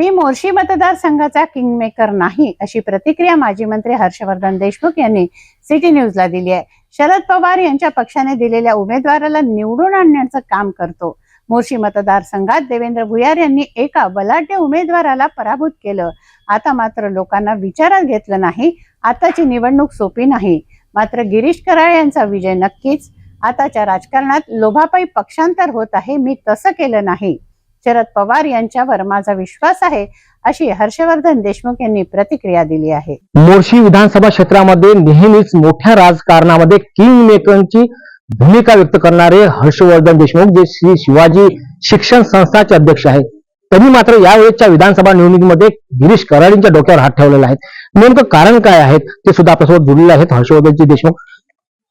मी मोर्शी मतदारसंघाचा किंगमेकर नाही अशी प्रतिक्रिया माजी मंत्री हर्षवर्धन देशमुख यांनी सिटी न्यूजला दिली आहे. शरद पवार यांच्या पक्षाने दिलेल्या उमेदवाराला निवडून आणण्याचं काम करतो. मोर्शी मतदारसंघात देवेंद्र भुयार यांनी एका बलाढ्य उमेदवाराला पराभूत केलं. आता मात्र लोकांना विचारात घेतलं नाही आताची निवडणूक सोपी नाही. मात्र गिरीश कराळ यांचा विजय नक्कीच. आताच्या राजकारणात लोभापायी पक्षांतर होत आहे मी तसं केलं नाही. शरद पवार यांच्यावर माझा विश्वास आहे अशी हर्षवर्धन देशमुख यांनी प्रतिक्रिया दिली आहे. मोर्शी विधानसभा क्षेत्रामध्ये नेहमीच मोठ्या राजकारणामध्ये किंग मेकरची भूमिका व्यक्त करणारे हर्षवर्धन देशमुख जे श्री शिवाजी शिक्षण संस्थाचे अध्यक्ष आहेत. तरी मात्र यावेळेच्या विधानसभा निवडणुकीमध्ये गिरीश कराडींच्या डोक्यावर हात ठेवलेला आहे नेमकं कारण काय आहे ते सुद्धा आपल्यासोबत जुळलेले आहेत हर्षवर्धनजी देशमुख.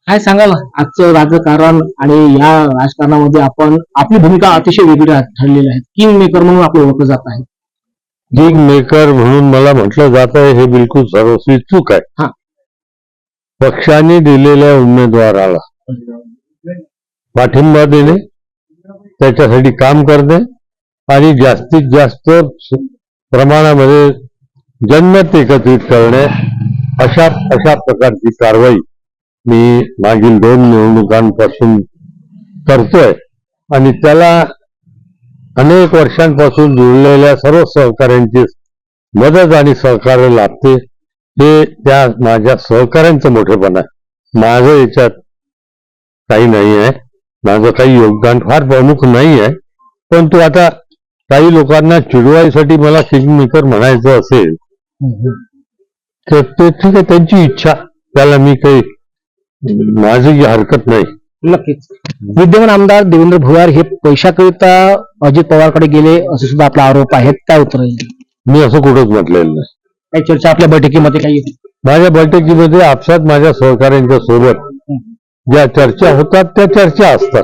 काय सांगाल? आजचं राजकारण आणि या राजकारणामध्ये आपण आपली भूमिका अतिशय वेगळी ठरलेली आहे. किंग मेकर म्हणून आपलं ओळखलं जात आहे. किंग मेकर म्हणून मला म्हटलं जात आहे हे बिलकुल सर्वस्वी चूक आहे. हा. पक्षाने दिलेल्या उमेदवाराला पाठिंबा देणे त्याच्यासाठी काम करणे आणि जास्तीत जास्त प्रमाणामध्ये जनमत एकत्रित करणे अशा अशा प्रकारची कारवाई मी मागील दोन निवडणुकांपासून करतोय. आणि त्याला अनेक वर्षांपासून जुळलेल्या सर्व सहकाऱ्यांची मदत आणि सहकार्य लाभते. हे त्या माझ्या सहकाऱ्यांचं मोठेपण आहे. माझं याच्यात काही नाही आहे. माझं काही योगदान फार प्रमुख नाही आहे. परंतु आता काही लोकांना चिडवायसाठी मला किंगमेकर म्हणायचं असेल तर ते ठीक आहे त्यांची इच्छा. त्याला मी काही माझी हरकत नाही. नक्कीच. विद्यमान आमदार देवेंद्र भुयार हे पैशाकरिता अजित पवारकडे गेले असे सुद्धा आपला आरोप आहे काय उत्तर आहे? मी असं कुठंच म्हटलेलं नाही. काही चर्चा आपल्या बैठकीमध्ये काही? माझ्या बैठकीमध्ये आपसात माझ्या सहकाऱ्यांच्या सोबत ज्या चर्चा होतात त्या चर्चा असतात.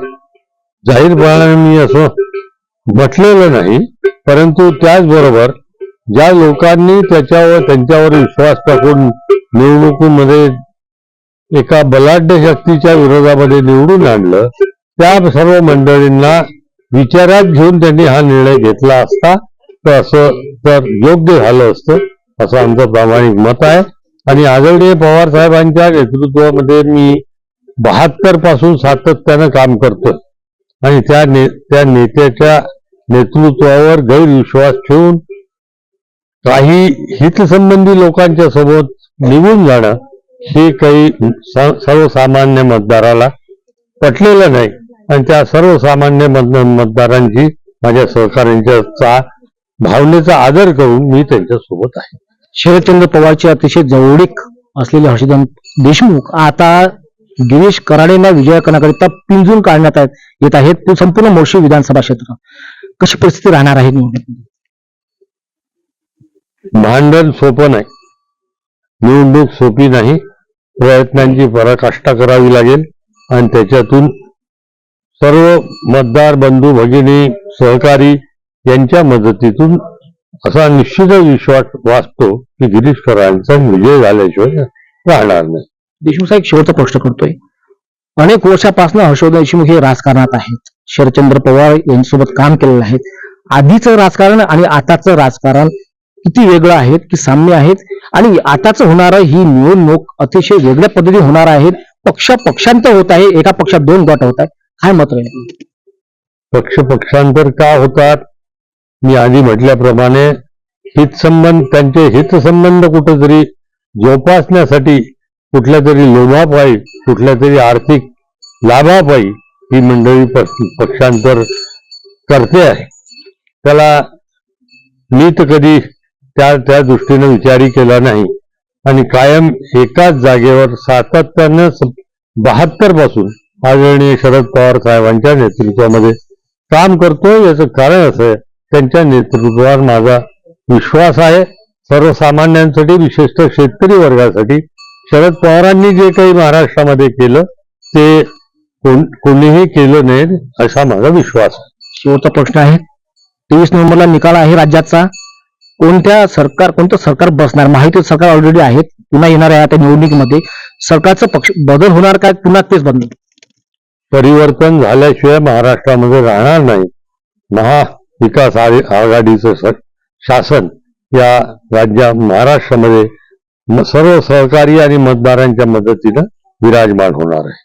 जाहीरपणाने मी असं म्हटलेलं नाही परंतु त्याचबरोबर ज्या लोकांनी त्याच्यावर त्यांच्यावर विश्वास टाकून निवडणुकीमध्ये एका बलाढ्य शक्तीच्या विरोधामध्ये निवडून आणलं त्या सर्व मंडळींना विचारात घेऊन त्यांनी हा निर्णय घेतला असता तर असं तर योग्य झालं असतं असं आमचं प्रामाणिक मत आहे. आणि आदरणीय पवार साहेबांच्या नेतृत्वामध्ये मी बहात्तरपासून सातत्यानं काम करतो. आणि त्या ने त्या नेत्याच्या नेतृत्वावर गैरविश्वास ठेवून काही हितसंबंधी लोकांच्या सोबत निघून जाणं हे काही सर्वसामान्य मतदाराला पटलेलं नाही. आणि त्या सर्वसामान्य मत मतदारांची माझ्या सहकाऱ्यांच्या चा भावनेचा आदर करून मी त्यांच्यासोबत आहे. शरदचंद्र पवारचे अतिशय जवळीक असलेले हर्षवर्धन देशमुख आता गिरीश कराडेंना विजय करण्याकरिता पिंजून काढण्यात आहेत- येत आहेत. ते संपूर्ण मोर्शी विधानसभा क्षेत्र. कशी परिस्थिती राहणार आहे? भांडण सोपं नाही. निवडणूक सोपी नाही. प्रयत्नांची पराकाष्ठा करावी लागेल आणि त्याच्यातून सर्व मतदार बंधू भगिनी सहकारी यांच्या मदतीतून असा निश्चित विश्वास वाचतो की गिरीश करारांचा विजय झाल्याशिवाय राहणार नाही. देशमुख साहेब शेवटचा प्रश्न करतोय. अनेक वर्षापासून हर्षवर्धन देशमुख हे राजकारणात आहेत. शरदचंद्र पवार यांच्यासोबत काम केलेलं आहे. आधीचं राजकारण आणि आताचं राजकारण किती वेगळं आहे की साम्य आहेत. आणि आताच होणार ही निवडणूक अतिशय वेगळ्या पद्धतीने होणार आहेत पक्ष पक्षांतर होत आहे एका पक्षात दोन गट होत आहेत. काय मत पक्ष पक्षांतर का होतात? मी आधी म्हटल्याप्रमाणे हितसंबंध त्यांचे हितसंबंध कुठेतरी जोपासण्यासाठी कुठल्या तरी लोभापायी कुठल्या तरी आर्थिक लाभापायी ही मंडळी पक्षांतर करते आहे. त्याला मी तर कधी त्या त्या दृष्टीने विचारही केला नाही. आणि कायम एकाच जागेवर सातत्यानं बहात्तरपासून आदरणीय शरद पवार साहेबांच्या नेतृत्वामध्ये काम करतो. याचं कारण असं आहे त्यांच्या नेतृत्वावर माझा विश्वास आहे. सर्वसामान्यांसाठी विशेषतः शेतकरी वर्गासाठी शरद पवारांनी जे काही महाराष्ट्रामध्ये केलं ते कोण- कोणीही केलं नाही असा माझा विश्वास आहे. शेवटचा प्रश्न आहे. तेवीस नोव्हेंबरला निकाल आहे राज्याचा. कोणत्या सरकार कोणतं सरकार बसणार? माहिती सरकार ऑलरेडी आहेत. पुन्हा येणार आहे आता निवडणुकीमध्ये. सरकारचा पक्ष बदल होणार काय? पुन्हा तेच बदल. परिवर्तन झाल्याशिवाय महाराष्ट्रामध्ये राहणार नाही. महाविकास आघाडीचं शासन या राज्या महाराष्ट्रामध्ये सर्व सहकारी आणि मतदारांच्या मदतीनं विराजमान होणार आहे.